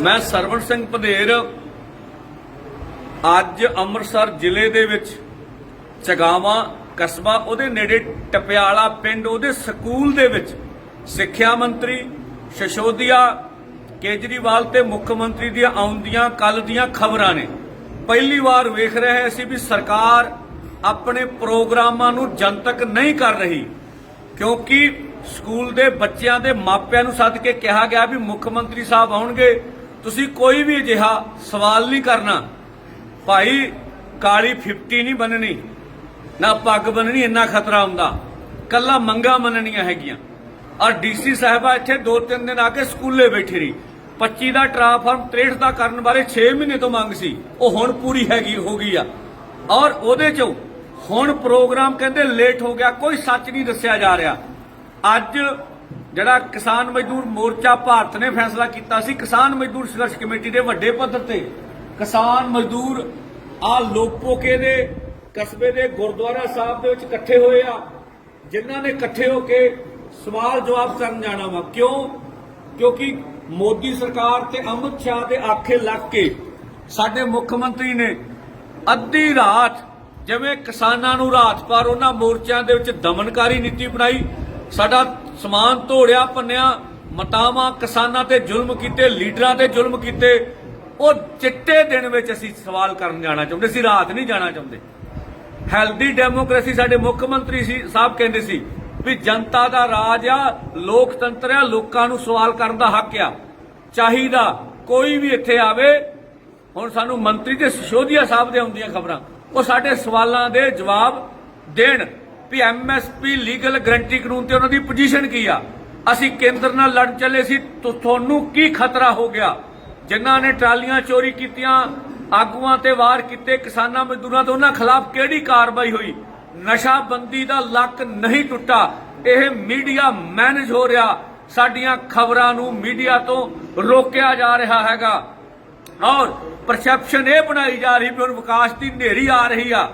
ਮੈਂ ਸਰਵਣ ਸਿੰਘ ਭਦੇਰ ਅੱਜ ਅੰਮ੍ਰਿਤਸਰ ਜ਼ਿਲ੍ਹੇ ਦੇ ਵਿੱਚ ਚਗਾਵਾ, ਕਸਬਾ, ਉਹਦੇ ਨੇੜੇ ਟਪਿਆਲਾ ਪਿੰਡ, ਉਹਦੇ ਸਕੂਲ ਦੇ ਵਿੱਚ ਸਿੱਖਿਆ ਮੰਤਰੀ ਸ਼ਸ਼ੋਦੀਆ ਕੇਜਰੀਵਾਲ ਤੇ ਮੁੱਖ ਮੰਤਰੀ ਦੀਆਂ ਆਉਂਦੀਆਂ ਕੱਲ ਦੀਆਂ ਖਬਰਾਂ ਨੇ। ਪਹਿਲੀ ਵਾਰ ਵੇਖ ਰਹੇ ਸੀ ਵੀ ਸਰਕਾਰ ਆਪਣੇ ਪ੍ਰੋਗਰਾਮਾਂ ਨੂੰ ਜਨਤਕ ਨਹੀਂ ਕਰ ਰਹੀ, ਕਿਉਂਕਿ ਸਕੂਲ ਦੇ ਬੱਚਿਆਂ ਦੇ ਮਾਪਿਆਂ ਨੂੰ ਸੱਦ ਕੇ ਕਿਹਾ ਗਿਆ ਵੀ ਮੁੱਖ ਮੰਤਰੀ ਸਾਹਿਬ ਆਉਣਗੇ ਤੁਸੀਂ ਕੋਈ ਵੀ ਅਜਿਹਾ ਸਵਾਲ ਨਹੀਂ ਕਰਨਾ। ਭਾਈ, ਕਾਲੀ 50 ਨਹੀਂ ਬੰਨਣੀ। ਨਾ ਪੱਗ ਬੰਨਣੀ, ਇੰਨਾ ਖਤਰਾ ਹੁੰਦਾ। ਕੱਲਾ ਮੰਗਾ ਮੰਨਣੀਆਂ ਹੈਗੀਆਂ। ਔਰ ਡੀਸੀ ਸਾਹਿਬਾ ਇੱਥੇ ਦੋ ਤਿੰਨ ਦਿਨ ਆ ਕੇ ਸਕੂਲੇ ਬੈਠੀ ਰਹੀ। 25 ਦਾ ਟ੍ਰਾਂਸਫਾਰਮ 63 ਦਾ ਕਰਨ ਬਾਰੇ 6 ਮਹੀਨੇ ਤੋਂ ਮੰਗ ਸੀ। ਉਹ ਹੁਣ ਪੂਰੀ ਹੈਗੀ, ਹੋ ਗਈ ਆ। ਔਰ ਉਹਦੇ ਚੋਂ ਹੁਣ ਪ੍ਰੋਗਰਾਮ ਕਹਿੰਦੇ ਲੇਟ ਹੋ ਗਿਆ, ਕੋਈ ਸੱਚ ਨਹੀਂ ਦੱਸਿਆ ਜਾ ਰਿਹਾ। ਅੱਜ ਜਿਹੜਾ ਕਿਸਾਨ ਮਜ਼ਦੂਰ ਮੋਰਚਾ ਭਾਰਤ ਨੇ ਫੈਸਲਾ ਕੀਤਾ ਸੀ, ਕਿਸਾਨ ਮਜ਼ਦੂਰ ਸੰਘਰਸ਼ ਕਮੇਟੀ ਦੇ ਵੱਡੇ ਪੱਧਰ ਤੇ ਕਿਸਾਨ ਮਜ਼ਦੂਰ ਆ ਲੋਪੋਕੇ ਦੇ ਕਸਬੇ ਦੇ ਗੁਰਦੁਆਰਾ ਸਾਹਿਬ ਦੇ ਵਿੱਚ ਇਕੱਠੇ ਹੋਏ ਆ, ਜਿਨ੍ਹਾਂ ਨੇ ਇਕੱਠੇ ਹੋ ਕੇ ਸਵਾਲ ਜਵਾਬ ਕਰਨ ਜਾਣਾ ਵਾ। ਕਿਉਂ? ਕਿਉਂਕਿ ਮੋਦੀ ਸਰਕਾਰ ਤੇ ਅਮਿਤ ਸ਼ਾਹ ਦੇ ਆਖੇ ਲੱਗ ਕੇ ਸਾਡੇ ਮੁੱਖ ਮੰਤਰੀ ਨੇ ਅੱਧੀ ਰਾਤ ਜਿਵੇਂ ਕਿਸਾਨਾਂ ਨੂੰ ਰਾਤ ਪਰ ਉਹਨਾਂ ਮੋਰਚਿਆਂ ਦੇ ਵਿੱਚ ਦਮਨਕਾਰੀ ਨੀਤੀ ਬਣਾਈ, ਸਾਡਾ ਸਮਾਨ ਤੋੜਿਆ, ਪੰਨਿਆ, ਮਤਾਵਾਂ, ਕਿਸਾਨਾਂ ਤੇ ਜ਼ੁਲਮ ਕੀਤੇ, ਲੀਡਰਾਂ ਤੇ ਜ਼ੁਲਮ ਕੀਤੇ, ਉਹ ਚਿੱਟੇ ਦਿਨ ਵਿੱਚ ਅਸੀਂ ਸਵਾਲ ਕਰਨ ਜਾਣਾ ਚਾਹੁੰਦੇ ਸੀ ਰਾਤ ਨਹੀਂ ਜਾਣਾ ਚਾਹੁੰਦੇ। ਹੈਲਦੀ ਡੈਮੋਕ੍ਰੇਸੀ ਸਾਡੇ ਮੁੱਖ ਮੰਤਰੀ ਸੀ, ਸਾਹਿਬ ਕਹਿੰਦੇ ਸੀ ਵੀ ਜਨਤਾ ਦਾ ਰਾਜ ਆ, ਲੋਕਤੰਤਰ ਆ, ਲੋਕਾਂ ਨੂੰ ਸਵਾਲ ਕਰਨ ਦਾ ਹੱਕ ਆ। ਚਾਹੀਦਾ ਕੋਈ ਵੀ ਇੱਥੇ ਆਵੇ, ਹੁਣ ਸਾਨੂੰ ਮੰਤਰੀ ਤੇ ਸਿਸ਼ੋਦੀਆ ਸਾਹਿਬ ਦੇ ਆਉਂਦੀਆਂ ਖਬਰਾਂ, ਉਹ ਸਾਡੇ ਸਵਾਲਾਂ ਦੇ ਜਵਾਬ ਦੇਣ। ਵੀ ਐਮਐਸਪੀ ਲੀਗਲ ਗਰੰਟੀ ਕਾਨੂੰਨ ਤੇ ਉਹਨਾਂ ਦੀ ਪੋਜੀਸ਼ਨ ਕੀ ਆ? ਅਸੀਂ ਕੇਂਦਰ ਨਾਲ ਲੜ ਚੱਲੇ ਸੀ ਤੁਹਾਨੂੰ ਕੀ ਖਤਰਾ ਹੋ ਗਿਆ? ਜਿਨ੍ਹਾਂ ਨੇ ਟਰਾਲੀਆਂ ਚੋਰੀ ਕੀਤੀਆਂ, ਆਗੂਆਂ ਤੇ ਵਾਰ ਕੀਤੇ, ਕਿਸਾਨਾਂ ਮਜ਼ਦੂਰਾਂ ਤੋਂ ਉਹਨਾਂ ਖਿਲਾਫ ਕਿਹੜੀ ਕਾਰਵਾਈ ਹੋਈ? ਨਸ਼ਾਬੰਦੀ ਦਾ ਲੱਕ ਨਹੀਂ ਟੁੱਟਾ। ਇਹ ਮੀਡੀਆ ਮੈਨੇਜ ਹੋ ਰਿਹਾ। ਸਾਡੀਆਂ ਖਬਰਾਂ ਨੂੰ ਮੀਡੀਆ ਤੋਂ ਰੋਕਿਆ ਜਾ ਰਿਹਾ ਹੈਗਾ। ਔਰ ਪਰਸੈਪਸ਼ਨ ਇਹ ਬਣਾਈ ਜਾ ਰਹੀ ਵੀ ਹੁਣ ਵਿਕਾਸ ਦੀ ਹਨੇਰੀ ਆ ਰਹੀ ਆ।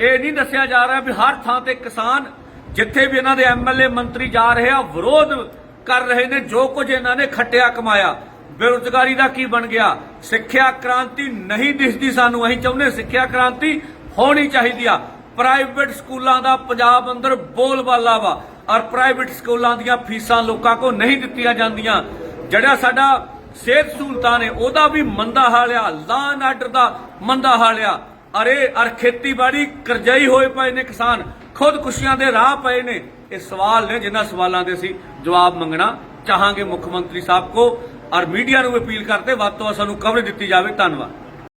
ਇਹ ਨਹੀਂ ਦੱਸਿਆ ਜਾ ਰਿਹਾ ਵੀ ਹਰ ਥਾਂ ਤੇ ਕਿਸਾਨ ਜਿੱਥੇ ਵੀ ਇਹਨਾਂ ਦੇ ਐਮਐਲਏ ਮੰਤਰੀ ਜਾ ਰਹੇ ਆ, ਵਿਰੋਧ ਕਰ ਰਹੇ ਨੇ, ਜੋ ਕੁਝ ਇਹਨਾਂ ਨੇ ਖੱਟਿਆ ਕਮਾਇਆ। ਬੇਰੁਜ਼ਗਾਰੀ ਦਾ ਕੀ ਬਣ ਗਿਆ? ਸਿੱਖਿਆ ਕ੍ਰਾਂਤੀ ਨਹੀਂ ਦਿਸਦੀ ਸਾਨੂੰ। ਅਸੀਂ ਚਾਹੁੰਦੇ ਸਿੱਖਿਆ ਕ੍ਰਾਂਤੀ ਹੋਣੀ ਚਾਹੀਦੀ ਆ। ਪ੍ਰਾਈਵੇਟ ਸਕੂਲਾਂ ਦਾ ਪੰਜਾਬ ਅੰਦਰ ਬੋਲਬਾਲਾ ਵਾ ਔਰ ਪ੍ਰਾਈਵੇਟ ਸਕੂਲਾਂ ਦੀਆਂ ਫੀਸਾਂ ਲੋਕਾਂ ਕੋ ਨਹੀਂ ਦਿੱਤੀਆਂ ਜਾਂਦੀਆਂ। ਜਿਹੜਾ ਸਾਡਾ ਸਿਹਤ ਸਹੂਲਤਾਂ ਨੇ, ਉਹਦਾ ਵੀ ਮੰਦਾ ਹਾਲ ਆ। ਲਾਂ ਐਂਡ ਆਰਡਰ ਦਾ ਮੰਦਾ ਹਾਲ ਆ। ਅਰੇ ਅਰ ਖੇਤੀਬਾੜੀ ਕਰਜ਼ਾਈ ਹੋਏ ਪਏ ਨੇ ਕਿਸਾਨ, ਖੁਦਕੁਸ਼ੀਆਂ ਦੇ ਰਾਹ ਪਏ ਨੇ। ਇਹ ਸਵਾਲ ਨੇ ਜਿਨ੍ਹਾਂ ਸਵਾਲਾਂ ਦੇ ਅਸੀਂ ਜਵਾਬ ਮੰਗਣਾ ਚਾਹਾਂਗੇ ਮੁੱਖ ਮੰਤਰੀ ਸਾਹਿਬ ਕੋ। ਔਰ ਮੀਡੀਆ ਨੂੰ ਅਪੀਲ ਕਰਦੇ, ਵੱਧ ਤੋਂ ਵੱਧ ਸਾਨੂੰ ਕਵਰੇਜ ਦਿੱਤੀ ਜਾਵੇ। ਧੰਨਵਾਦ।